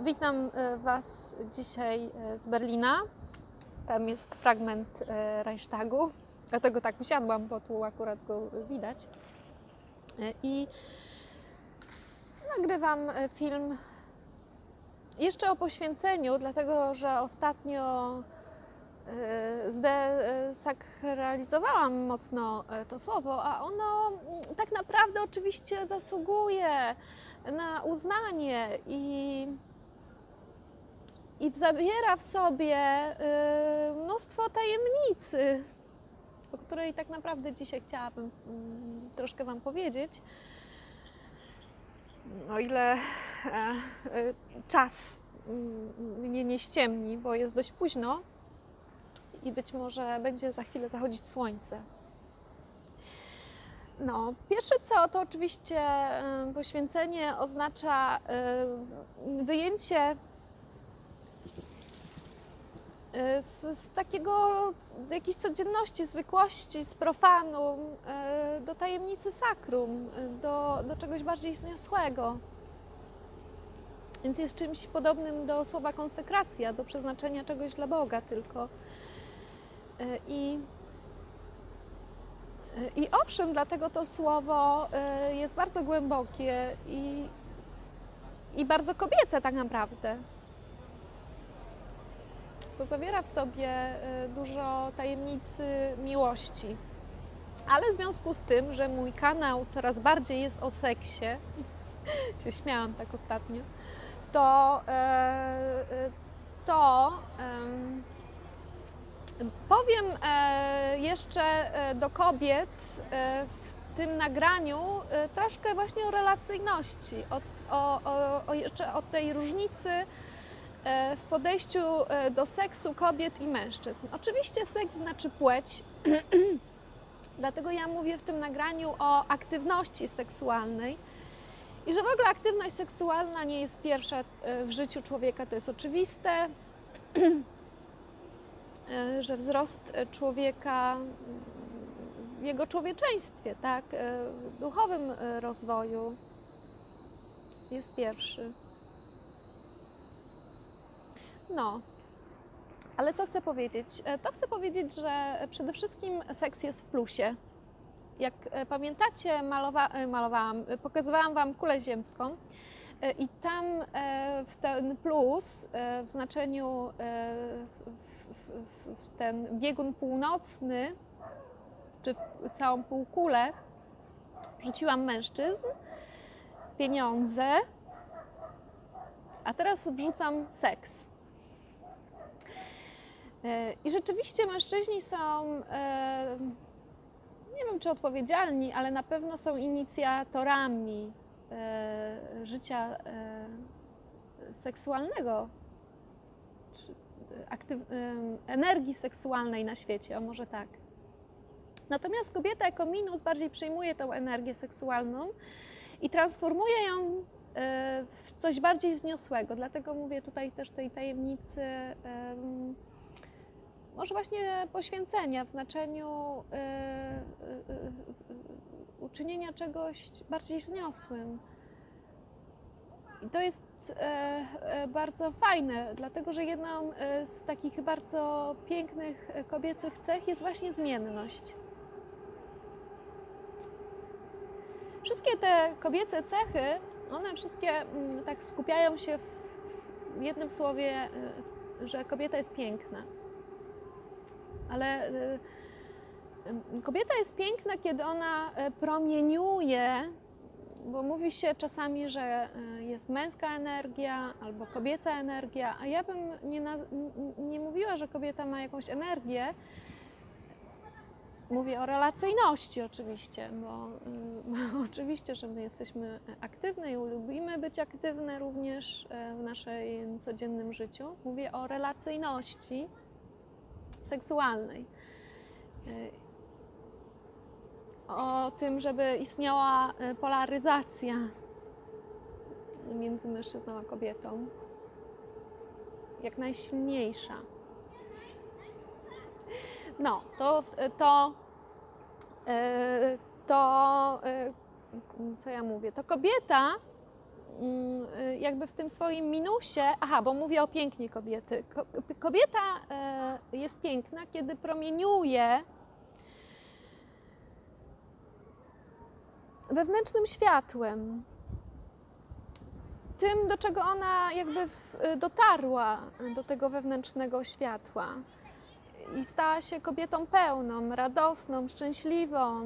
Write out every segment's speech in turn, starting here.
Witam e, Was dzisiaj e, z Berlina. Tam jest fragment e, Reichstagu, dlatego tak usiadłam, bo tu akurat go widać. I nagrywam film jeszcze o poświęceniu, dlatego że ostatnio zdesakralizowałam mocno to słowo, a ono mm, tak naprawdę oczywiście zasługuje na uznanie i, i zawiera w sobie y, mnóstwo tajemnicy, o której tak naprawdę dzisiaj chciałabym mm, troszkę Wam powiedzieć. O ile e, e, czas mm, mnie nie ściemni, bo jest dość późno i być może będzie za chwilę zachodzić słońce. No, pierwsze co, to oczywiście y, poświęcenie oznacza y, wyjęcie y, z, z takiego jakiejś codzienności, zwykłości, z profanu do tajemnicy sakrum, do, do czegoś bardziej wzniosłego. Więc jest czymś podobnym do słowa konsekracja, do przeznaczenia czegoś dla Boga tylko. I i owszem, dlatego to słowo y, jest bardzo głębokie i, i bardzo kobiece tak naprawdę. Bo zawiera w sobie y, dużo tajemnicy miłości. Ale w związku z tym, że mój kanał coraz bardziej jest o seksie, się śmiałam tak ostatnio, to, y, to Powiem e, jeszcze e, do kobiet e, w tym nagraniu troszkę właśnie o relacyjności, o, o, o, jeszcze o tej różnicy w podejściu do seksu kobiet i mężczyzn. Oczywiście seks znaczy płeć, dlatego ja mówię w tym nagraniu o aktywności seksualnej. I że w ogóle aktywność seksualna nie jest pierwsza w życiu człowieka, to jest oczywiste że wzrost e, człowieka w jego człowieczeństwie, tak, e, w duchowym e, rozwoju jest pierwszy. No, ale co chcę powiedzieć? E, To chcę powiedzieć, że przede wszystkim seks jest w plusie. Jak e, pamiętacie, malowa, e, malowałam, e, pokazywałam Wam kulę ziemską e, i tam e, w ten plus e, w znaczeniu e, w, ten biegun północny, czy w całą półkulę, wrzuciłam mężczyzn, pieniądze, a teraz wrzucam seks. E, I rzeczywiście mężczyźni są, e, nie wiem czy odpowiedzialni, ale na pewno są inicjatorami e, życia seksualnego, energii seksualnej na świecie, o może tak. Natomiast kobieta jako minus bardziej przyjmuje tą energię seksualną i transformuje ją e, w coś bardziej wzniosłego. Dlatego mówię tutaj też tej tajemnicy, em, może właśnie poświęcenia w znaczeniu e, e, uczynienia czegoś bardziej wzniosłym. I to jest e, e, bardzo fajne, dlatego że jedną e, z takich bardzo pięknych kobiecych cech jest właśnie zmienność. Wszystkie te kobiece cechy, one wszystkie mm, tak skupiają się w jednym słowie, że kobieta jest piękna. Ale kobieta jest piękna, kiedy ona promieniuje bo mówi się czasami, że e, jest męska energia albo kobieca energia, a ja bym nie, nie mówiła, że kobieta ma jakąś energię. Mówię o relacyjności oczywiście, bo, y, bo oczywiście, że my jesteśmy aktywne i lubimy być aktywne również e, w naszym codziennym życiu. Mówię o relacyjności seksualnej. O tym, żeby istniała e, polaryzacja między mężczyzną a kobietą. Jak najsilniejsza. No, to, to, e, to, e, co ja mówię, to kobieta y, jakby w tym swoim minusie, aha, bo mówię o pięknie kobiety. Ko- Kobieta jest piękna, kiedy promieniuje wewnętrznym światłem, tym, do czego ona jakby dotarła, do tego wewnętrznego światła. I stała się kobietą pełną, radosną, szczęśliwą.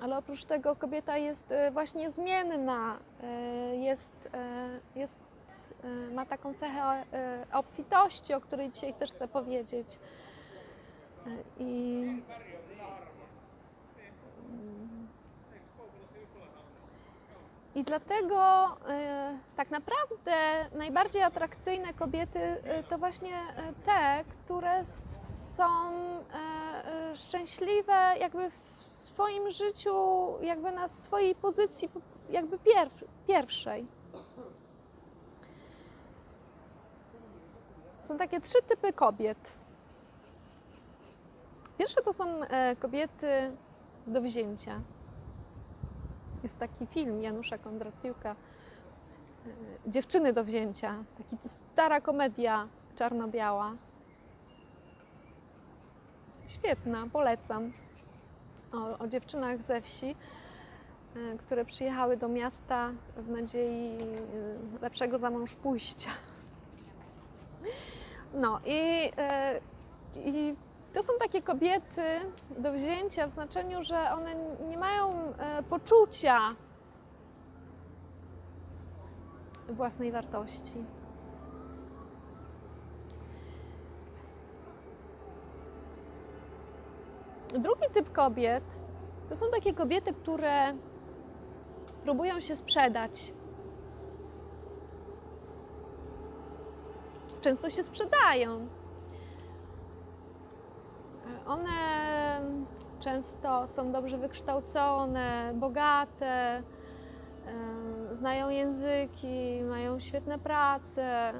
Ale oprócz tego kobieta jest e, właśnie zmienna, e, jest, e, jest, ma taką cechę obfitości, o której dzisiaj też chcę powiedzieć. I I dlatego e, tak naprawdę najbardziej atrakcyjne kobiety e, to właśnie e, te, które są szczęśliwe jakby w swoim życiu, jakby na swojej pozycji po- jakby pierw, pierwszej. Są takie trzy typy kobiet. Pierwsze to są kobiety do wzięcia. Jest taki film Janusza Kondratiuka, e, Dziewczyny do wzięcia. Taki stara komedia czarno-biała. Świetna, polecam. O, o dziewczynach ze wsi, e, które przyjechały do miasta w nadziei e, lepszego za mąż pójścia. No i, i to są takie kobiety do wzięcia w znaczeniu, że one nie mają e, poczucia własnej wartości. Drugi typ kobiet to są takie kobiety, które próbują się sprzedać. Często się sprzedają. One często są dobrze wykształcone, bogate, znają języki, mają świetne prace,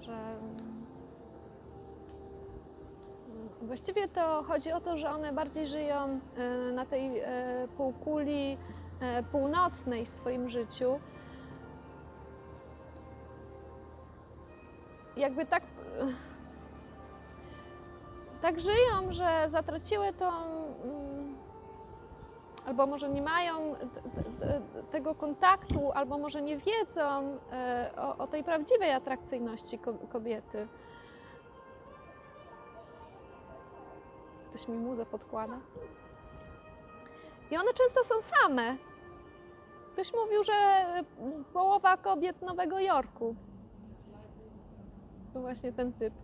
że właściwie to chodzi o to, że one bardziej żyją e, na tej e, półkuli e, północnej w swoim życiu. Jakby tak tak żyją, że zatraciły tą, mm, albo może nie mają tego kontaktu, albo może nie wiedzą e, o, o tej prawdziwej atrakcyjności ko- kobiety. Ktoś mi muzę podkłada. I one często są same. Ktoś mówił, że połowa kobiet Nowego Jorku. To właśnie ten typ.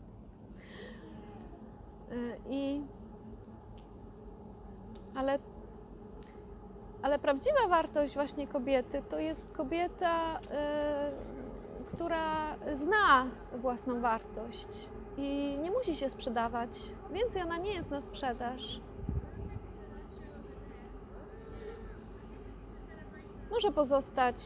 Y, I ale, ale prawdziwa wartość właśnie kobiety to jest kobieta, y, która zna własną wartość i nie musi się sprzedawać. Więcej ona nie jest na sprzedaż. Może pozostać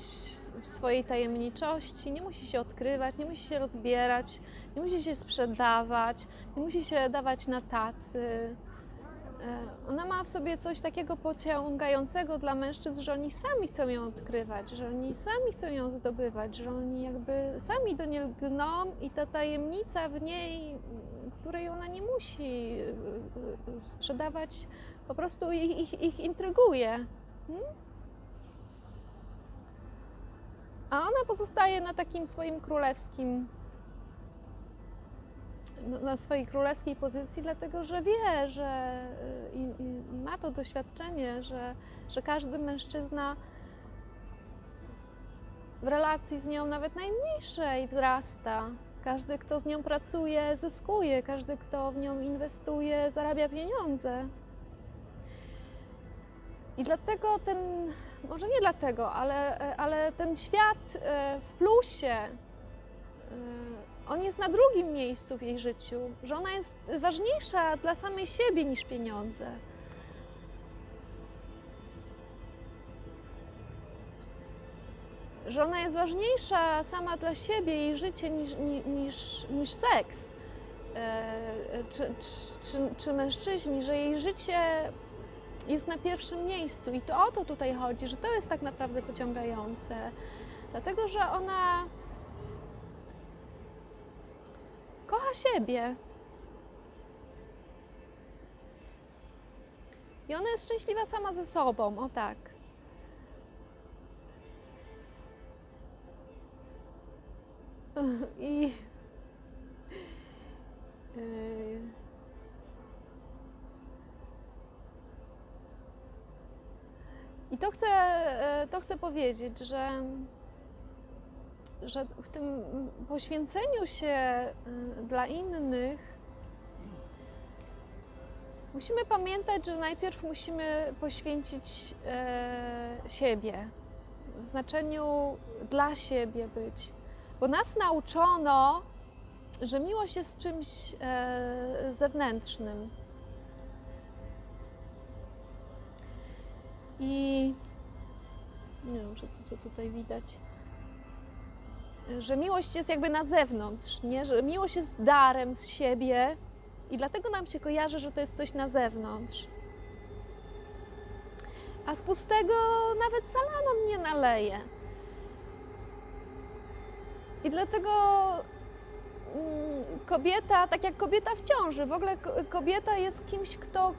w swojej tajemniczości, nie musi się odkrywać, nie musi się rozbierać, nie musi się sprzedawać, nie musi się dawać na tacy. E, Ona ma w sobie coś takiego pociągającego dla mężczyzn, że oni sami chcą ją odkrywać, że oni sami chcą ją zdobywać, że oni jakby sami do niej lgną i ta tajemnica w niej, której ona nie musi e, e, sprzedawać, po prostu ich, ich, ich intryguje. Hmm? A ona pozostaje na takim swoim królewskim, na swojej królewskiej pozycji, dlatego że wie, że y, i, i ma to doświadczenie, że, że każdy mężczyzna w relacji z nią, nawet najmniejszej, wzrasta. Każdy, kto z nią pracuje, zyskuje. Każdy, kto w nią inwestuje, zarabia pieniądze. I dlatego ten, może nie dlatego, ale, ale ten świat e, w plusie, e, on jest na drugim miejscu w jej życiu, że ona jest ważniejsza dla samej siebie niż pieniądze. Że ona jest ważniejsza sama dla siebie, jej życie, niż, ni- niż, niż seks. E, Czy, czy, czy, czy mężczyźni, że jej życie jest na pierwszym miejscu. I to o to tutaj chodzi, że to jest tak naprawdę pociągające. Dlatego, że ona kocha siebie. I ona jest szczęśliwa sama ze sobą, o tak. I. to chcę, e, to chcę powiedzieć, że, że w tym poświęceniu się y, dla innych musimy pamiętać, że najpierw musimy poświęcić e, siebie, w znaczeniu dla siebie być. Bo nas nauczono, że miłość jest czymś e, zewnętrznym. I nie wiem, czy to, co tutaj widać. Że miłość jest jakby na zewnątrz, nie? Że miłość jest darem z siebie i dlatego nam się kojarzy, że to jest coś na zewnątrz. A z pustego nawet Salamon nie naleje. I dlatego kobieta, tak jak kobieta w ciąży, w ogóle ko- kobieta jest kimś, kto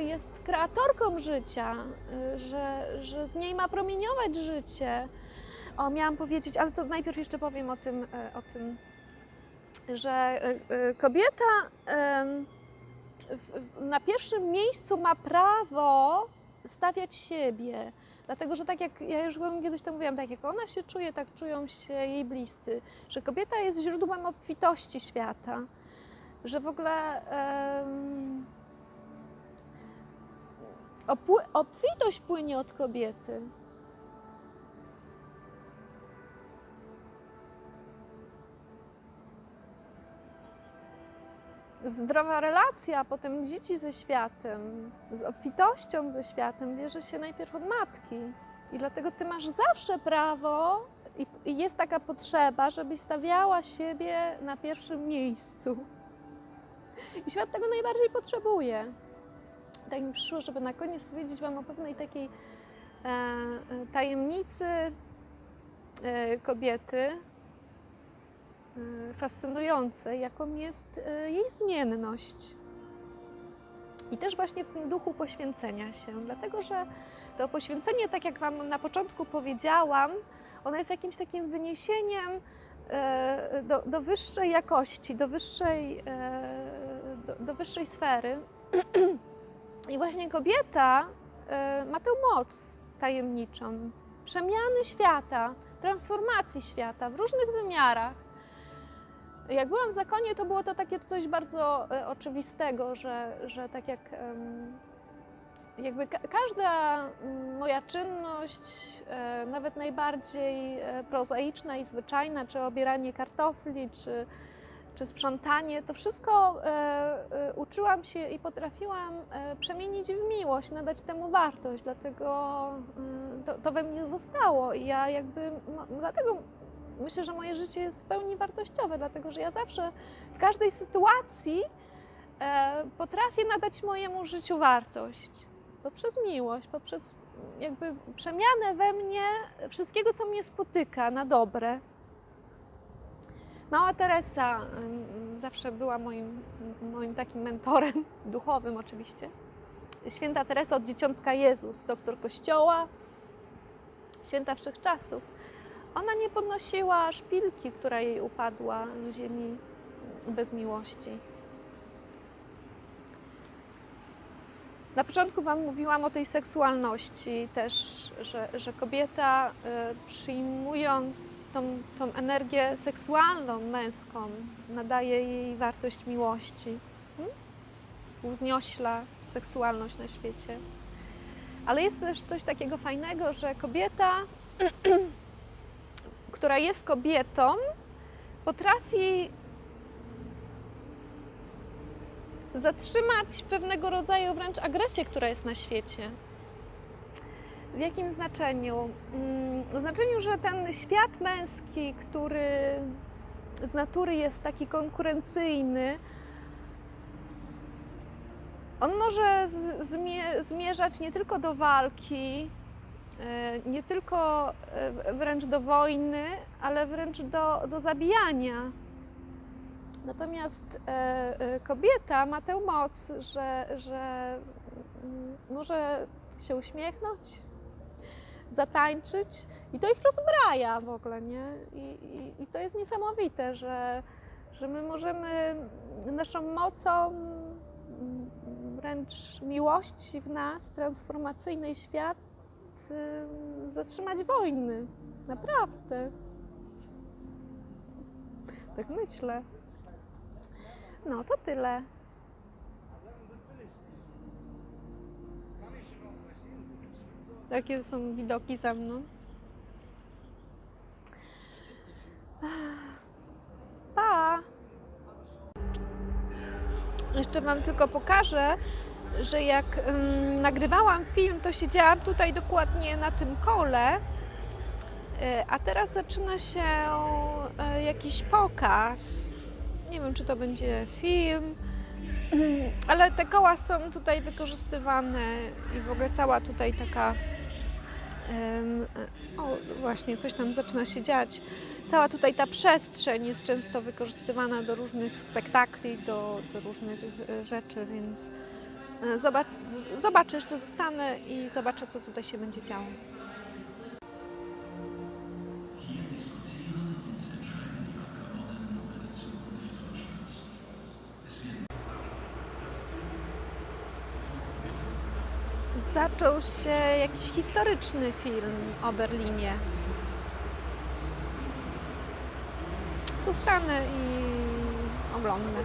jest kreatorką życia, y, że, że z niej ma promieniować życie. O, miałam powiedzieć, ale to najpierw jeszcze powiem o tym, y, o tym że y, y, kobieta na pierwszym miejscu ma prawo stawiać siebie. Dlatego, że tak jak ja już kiedyś to mówiłam, tak jak ona się czuje, tak czują się jej bliscy. Że kobieta jest źródłem obfitości świata. Że w ogóle opły- obfitość płynie od kobiety. Zdrowa relacja, potem dzieci ze światem, z obfitością ze światem bierze się najpierw od matki. I dlatego ty masz zawsze prawo i, i jest taka potrzeba, żebyś stawiała siebie na pierwszym miejscu. I świat tego najbardziej potrzebuje. Tak mi przyszło, żeby na koniec powiedzieć Wam o pewnej takiej e, e, tajemnicy e, kobiety, e, fascynującej, jaką jest e, jej zmienność. I też właśnie w tym duchu poświęcenia się, dlatego że to poświęcenie, tak jak Wam na początku powiedziałam, ono jest jakimś takim wyniesieniem e, do, do wyższej jakości, do wyższej, do, do wyższej sfery. I właśnie kobieta ma tę moc tajemniczą przemiany świata, transformacji świata w różnych wymiarach. Jak byłam w zakonie, to było to takie coś bardzo e, oczywistego, że, że tak jak jakby ka każda moja czynność, e, nawet najbardziej e, prozaiczna i zwyczajna, czy obieranie kartofli, czy, czy sprzątanie, to wszystko uczyłam się i potrafiłam przemienić w miłość, nadać temu wartość, dlatego mm, to, to we mnie zostało i ja jakby, dlatego myślę, że moje życie jest w pełni wartościowe, dlatego że ja zawsze w każdej sytuacji e, potrafię nadać mojemu życiu wartość poprzez miłość, poprzez jakby przemianę we mnie wszystkiego, co mnie spotyka na dobre. Mała Teresa ym, zawsze była moim, moim takim mentorem, duchowym oczywiście. Święta Teresa od Dzieciątka Jezus, doktor Kościoła, święta wszechczasów. Ona nie podnosiła szpilki, która jej upadła z ziemi bez miłości. Na początku Wam mówiłam o tej seksualności też, że, że kobieta y, przyjmując tą, tą energię seksualną, męską, nadaje jej wartość miłości. Hmm? Uzniośla seksualność na świecie. Ale jest też coś takiego fajnego, że kobieta, która jest kobietą, potrafi zatrzymać pewnego rodzaju wręcz agresję, która jest na świecie. W jakim znaczeniu? Mm, W znaczeniu, że ten świat męski, który z natury jest taki konkurencyjny, On może zmierzać nie tylko do walki, nie tylko e, wręcz do wojny, ale wręcz do, do zabijania. Natomiast e, e, kobieta ma tę moc, że, że mm, może się uśmiechnąć, zatańczyć i to ich rozbraja w ogóle, nie? I, i, i to jest niesamowite, że, że my możemy naszą mocą mm, wręcz miłości w nas, transformacyjnej świat, zatrzymać wojny. Naprawdę. Tak myślę. No to tyle. Takie są widoki za mną. Pa! Jeszcze Wam tylko pokażę, że jak nagrywałam film, to siedziałam tutaj dokładnie na tym kole, y, a teraz zaczyna się y, jakiś pokaz. Nie wiem, czy to będzie film, ale te koła są tutaj wykorzystywane i w ogóle cała tutaj taka. o, właśnie, coś tam zaczyna się dziać. Cała tutaj ta przestrzeń jest często wykorzystywana do różnych spektakli, do, do różnych y, rzeczy, więc z- zobaczę, jeszcze zostanę i zobaczę, co tutaj się będzie działo. Zaczął się jakiś historyczny film o Berlinie. Zostanę i oglądnę.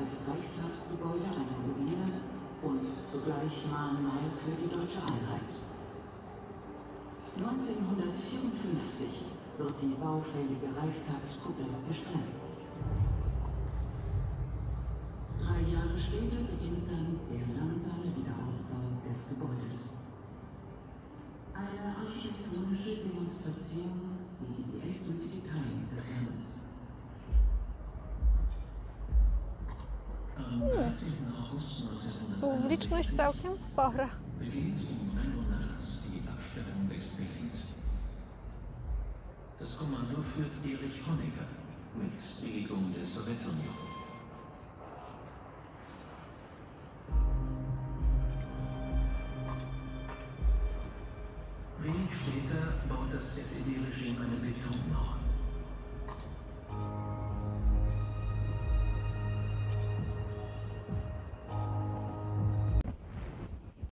Das Reichstagsgebäude eine Ruine und zugleich Mahnmal für die deutsche Einheit. 1954 wird die baufällige Reichstagskuppel gesprengt. Drei Jahre später beginnt dann der langsame Wiederaufbau des Gebäudes. Eine architektonische Demonstration gegen die nachts die Absperrung Westberlins. Das Kommando führt Erich Honecker mit Billigung der Sowjetunion.